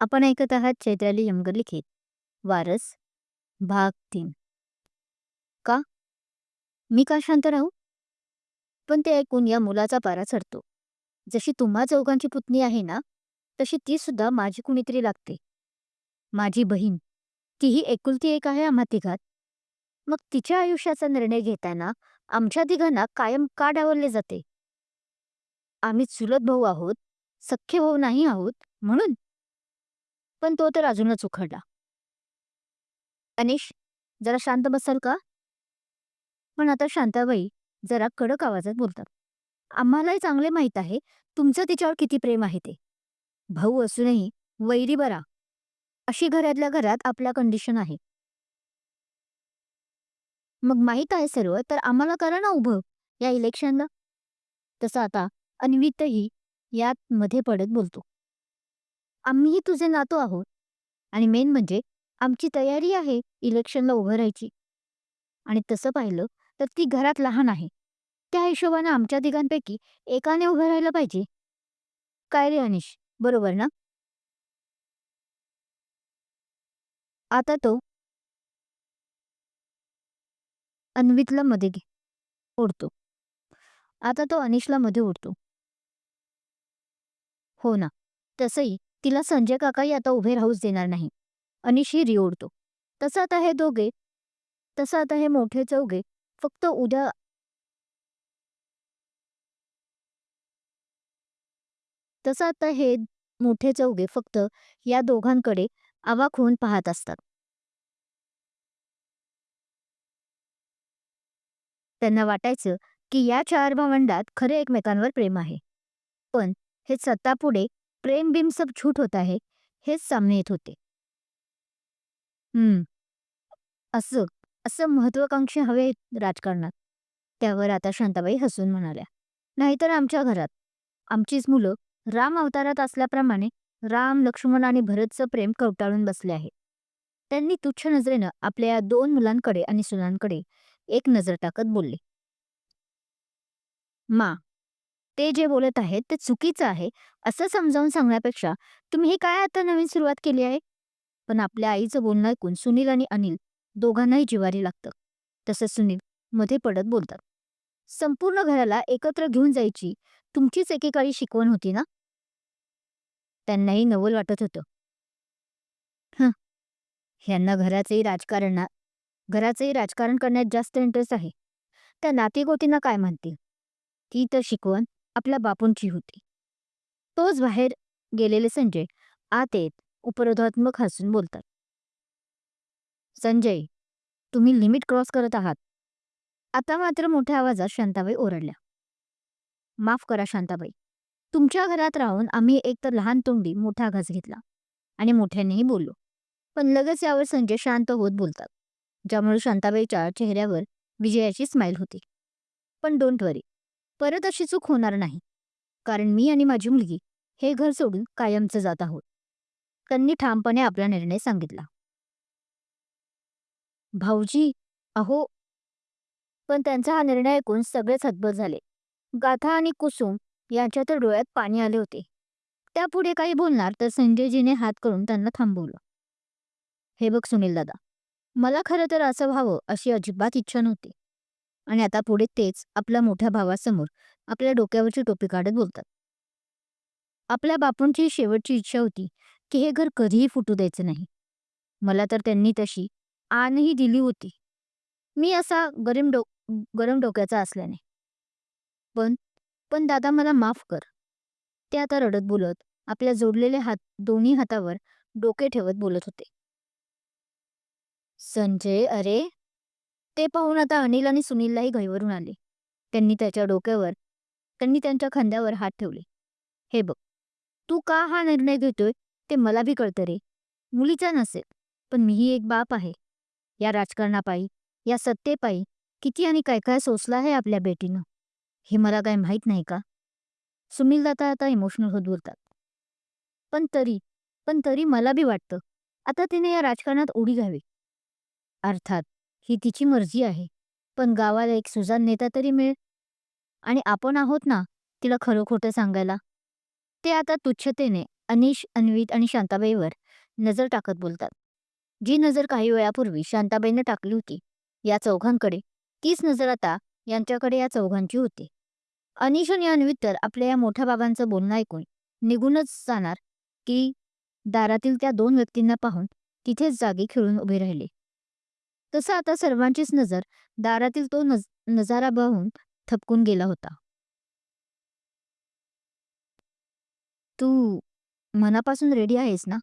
आपण ऐकत आहात चैत्राली यमगर लिखित वारस भाग तीन. का? मी का शांत राहू? पण ते ऐकून या मुलाचा पारा चढतो. जशी तुम्हा चौघांची पुतणी आहे ना तशी ती सुद्धा माझी कुणीतरी लागते. माझी बहीण तीही एकुलती एक आहे आम्हा तिघात. मग तिच्या आयुष्याचा निर्णय घेताना आमच्या तिघांना कायम का डावलले जाते? आम्ही चुलत भाऊ आहोत सख्खे भाऊ नाही आहोत म्हणून पण तो तर अजूनच उखडला. अनिश जरा शांत बसाल का? पण आता शांताबाई जरा कडक आवाजात बोलतात. आम्हालाही चांगले माहीत आहे तुमचं तिच्यावर किती प्रेम आहे ते. भाऊ असूनही वैरी बरा. अशी घरातल्या घरात आपल्या कंडिशन आहे. मग माहीत आहे सर्व तर आम्हाला करा ना उभं या इलेक्शनला तसं आता अन्वितही यात मध्ये पडत बोलतो. आम्हीही तुझे नातो आहोत. आणि मेन म्हणजे आमची तयारी आहे इलेक्शनला उभं राहायची. आणि तसं पाहिलं तर ती घरात लहान आहे. त्या हिशोबानं आमच्या तिघांपैकी एकाने उभं राहायला पाहिजे. काय रे अनिश? बरोबर ना? आता तो अन्वितला मध्ये घे ओढतो. आता तो अनिशला मध्ये ओढतो. हो ना तसंही तिला संजय काकाही आता उभे राहूच देणार नाही. अनिशही रिओडतो तसं आता हे दोघे तसं आता हे मोठे चौघे फक्त उद्या तसं आता हे मोठे चौघे फक्त या दोघांकडे आवाक होऊन पाहत असतात. त्यांना वाटायचं की या चार भावंडात खरे एकमेकांवर प्रेम आहे. पण हे सत्तापुढे प्रेम बिम सब झूठ होता है हेच सामने येत होते. हम्म. असं असं महत्वाकांक्षी हवे राजकारणात. त्यावर आता शांताबाई हसून म्हणाल्या नाहीतर आमच्या घरात. आमचीच मुलं राम अवतारात असल्याप्रमाणे राम लक्ष्मण आणि भरतचं प्रेम कवटाळून बसले आहे. त्यांनी तुच्छ नजरेनं आपल्या या दोन मुलांकडे आणि सुनांकडे एक नजर टाकत बोलले. मा ते जे बोलत आहेत ते चुकीचं आहे असं समजावून सांगण्यापेक्षा तुम्ही हे काय आता नवीन सुरुवात केली आहे? पण आपल्या आईचं बोलणं ऐकून सुनील आणि अनिल दोघांनाही जिवारी लागतं. तसंच सुनील मध्ये पडत बोलतात. संपूर्ण घराला एकत्र घेऊन जायची तुमचीच एकेकाळी शिकवण होती ना? त्यांनाही नवल वाटत होतं. हां. ह्यांना घराचंही राजकारणा घराचंही राजकारण करण्यात जास्त इंटरेस्ट आहे. त्या नातेगोतींना काय म्हणतील? ती तर शिकवण आपल्या बापूंची होती. तोच बाहेर गेलेले संजय आत येत उपरोधात्मक हसून बोलतात. संजय तुम्ही लिमिट क्रॉस करत आहात. आता मात्र मोठ्या आवाजात शांताबाई ओरडल्या. माफ करा शांताबाई. तुमच्या घरात राहून आम्ही एक तर लहान तोंडी मोठा घास घेतला आणि मोठ्यानेही बोललो. पण लगेच यावर संजय शांत होत बोलतात ज्यामुळे शांताबाईच्या चेहऱ्यावर विजयाची स्माईल होती. पण डोंट वरी परत अशी चूक होणार नाही. कारण मी आणि माझी मुलगी हे घर सोडून कायमचं जात आहोत. त्यांनी ठामपणे आपला निर्णय सांगितला. भाऊजी अहो. पण त्यांचा हा निर्णय ऐकून सगळेच हतबल झाले. गाथा आणि कुसुम यांच्या तर डोळ्यात पाणी आले होते. त्यापुढे काही बोलणार तर संजयजीने हात करून त्यांना थांबवलं. हे बघ सुनील दादा मला खरं तर असं व्हावं अशी अजिबात इच्छा नव्हती. आणि आता पुढे तेच आपल्या मोठ्या भावासमोर आपल्या डोक्यावरची टोपी काढत बोलतात. आपल्या बापूंची शेवटची इच्छा होती की हे घर कधीही फुटू द्यायचं नाही. मला तर त्यांनी तशी आणही दिली होती. मी असा गरम डो गरम डोक्याचा असल्याने. पण पण दादा मला माफ कर. ते आता रडत बोलत आपल्या जोडलेले हात दोन्ही हातावर डोके ठेवत बोलत होते. संजय अरे! ते पाहून आता अनिल आणि सुनीललाही घैवरून आले. त्यांनी त्याच्या डोक्यावर त्यांनी त्यांच्या खांद्यावर हात ठेवले. हे बघ तू का हा निर्णय घेतोय ते मला बी कळतं रे. मुलीचा नसेल पण मीही एक बाप आहे. या राजकारणापायी या सत्तेपायी किती आणि काय काय सोसलं आहे आपल्या बेटीनं? हे मला काय माहीत नाही का? सुनील दादा आता इमोशनल होत बोलतात. पण तरी पण तरी मला बी वाटतं आता तिने या राजकारणात उडी घ्यावी. अर्थात ही तिची मर्जी आहे. पण गावाला एक सुजान नेता तरी मिळेल. आणि आपण आहोत ना तिला खरं खोटं सांगायला. ते आता तुच्छतेने अनिश अन्वित आणि शांताबाईवर नजर टाकत बोलतात. जी नजर काही वेळापूर्वी शांताबाईने टाकली होती या चौघांकडे तीच नजर आता यांच्याकडे या चौघांची होती. अनिश आणि अन्वित तर आपल्या या मोठ्या बाबांचं बोलणं ऐकून निघूनच जाणार की दारातील त्या दोन व्यक्तींना पाहून तिथेच जागी खेळून उभे राहिले. तसं आता सर्वांचीच नजर दारातील तो नज नजारा पाहून थपकून गेला होता. तू मनापासून रेडी आहेस ना?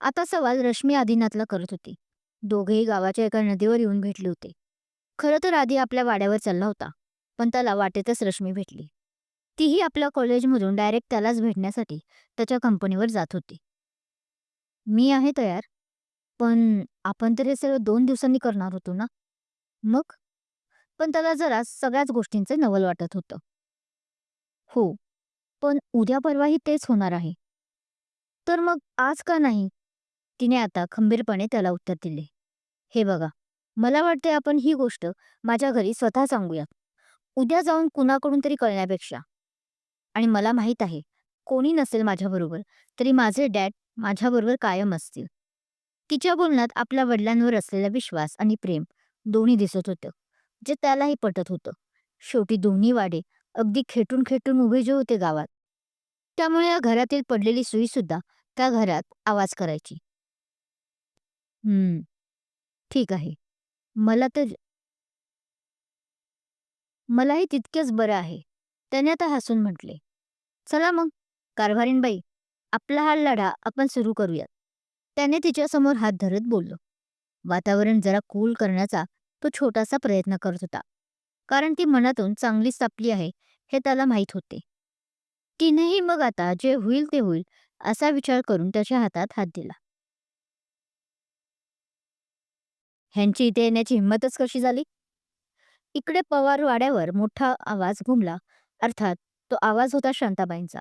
आता सवाल रश्मी आदिनाथला करत होती. दोघेही गावाच्या एका नदीवर येऊन भेटले होते. खरं तर आधी आपल्या वाड्यावर चालला होता पण त्याला वाटेतच रश्मी भेटली. तीही आपल्या कॉलेजमधून डायरेक्ट त्यालाच भेटण्यासाठी त्याच्या कंपनीवर जात होती. मी आहे तयार. पण आपण तर हे सगळं दोन दिवसांनी करणार होतो ना? मग? पण त्याला जरा सगळ्याच गोष्टींचं नवल वाटत होतं. हो पण उद्या परवाही तेच होणार आहे. तर मग आज का नाही? तिने आता खंबीरपणे त्याला उत्तर दिले. हे बघा मला वाटते आपण ही गोष्ट माझ्या घरी स्वतः सांगूया. उद्या जाऊन कुणाकडून तरी कळण्यापेक्षा. आणि मला माहीत आहे कोणी नसेल माझ्याबरोबर तरी माझे डॅड माझ्याबरोबर कायम असतील. तिच्या बोलण्यात आपल्या वडिलांवर असलेला विश्वास आणि प्रेम दोन्ही दिसत होतं जे त्यालाही पटत होतं. शेवटी दोन्ही वाडे अगदी खेटून खेटून उभे जे होते गावात. त्यामुळे या घरातील पडलेली सुई सुद्धा त्या घरात आवाज करायची. हम्म ठीक आहे. मला तर मलाही तितकेच बरं आहे त्याने आता हसून म्हटले. चला मग कारभारीणबाई आपला हा लढा आपण सुरू करूयात. त्याने तिच्यासमोर हात धरत बोललो. वातावरण जरा कूल करण्याचा तो छोटासा प्रयत्न करत होता. कारण ती मनातून चांगलीच तापली आहे हे त्याला माहीत होते. तिनेही मग आता जे होईल ते होईल असा विचार करून त्याच्या हातात हात दिला. ह्यांची इथे येण्याची हिंमतच कशी झाली? इकडे पवार वाड्यावर मोठा आवाज घुमला. अर्थात तो आवाज होता शांताबाईंचा.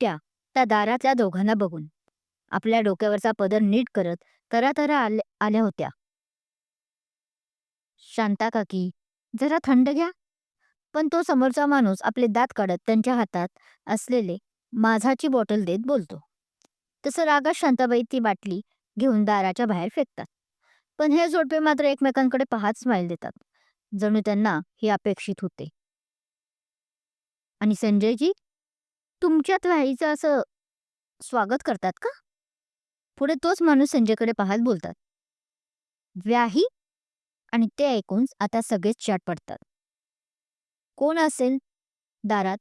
त्या त्या दारातल्या दोघांना बघून. आपल्या डोक्यावरचा पदर नीट करत तरा तरा आल्या आल्या होत्या. शांता काकी जरा थंड घ्या. पण तो समोरचा माणूस आपले दात काढत त्यांच्या हातात असलेले माझाची बॉटल देत बोलतो. तसं रागात शांताबाई ती बाटली घेऊन दाराच्या बाहेर फेकतात. पण हे जोडपे मात्र एकमेकांकडे पाहत स्माईल देतात. जणू त्यांना हे अपेक्षित होते. आणि संजयजी तुमच्यात व्हायचं असं स्वागत करतात का? पुढे तोच माणूस संजयकडे पाहत बोलतात. व्याही आणि ते ऐकून आता सगळेच चाट पडतात. कोण असेल दारात?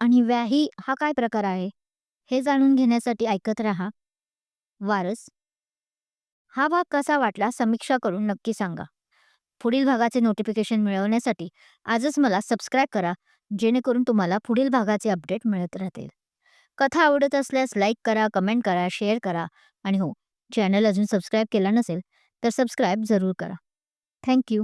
आणि व्याही हा काय प्रकार आहे? हे जाणून घेण्यासाठी ऐकत राहा. वारस? हा भाग कसा वाटला समीक्षा करून नक्की सांगा. पुढील भागाचे नोटिफिकेशन मिळवण्यासाठी आजच मला सबस्क्राईब करा जेणेकरून तुम्हाला पुढील भागाचे अपडेट मिळत राहतील. कथा आवडत असल्यास लाईक करा कमेंट करा शेअर करा. आणि हो चॅनल अजून सबस्क्राईब केला नसेल तर सबस्क्राईब जरूर करा. थँक्यू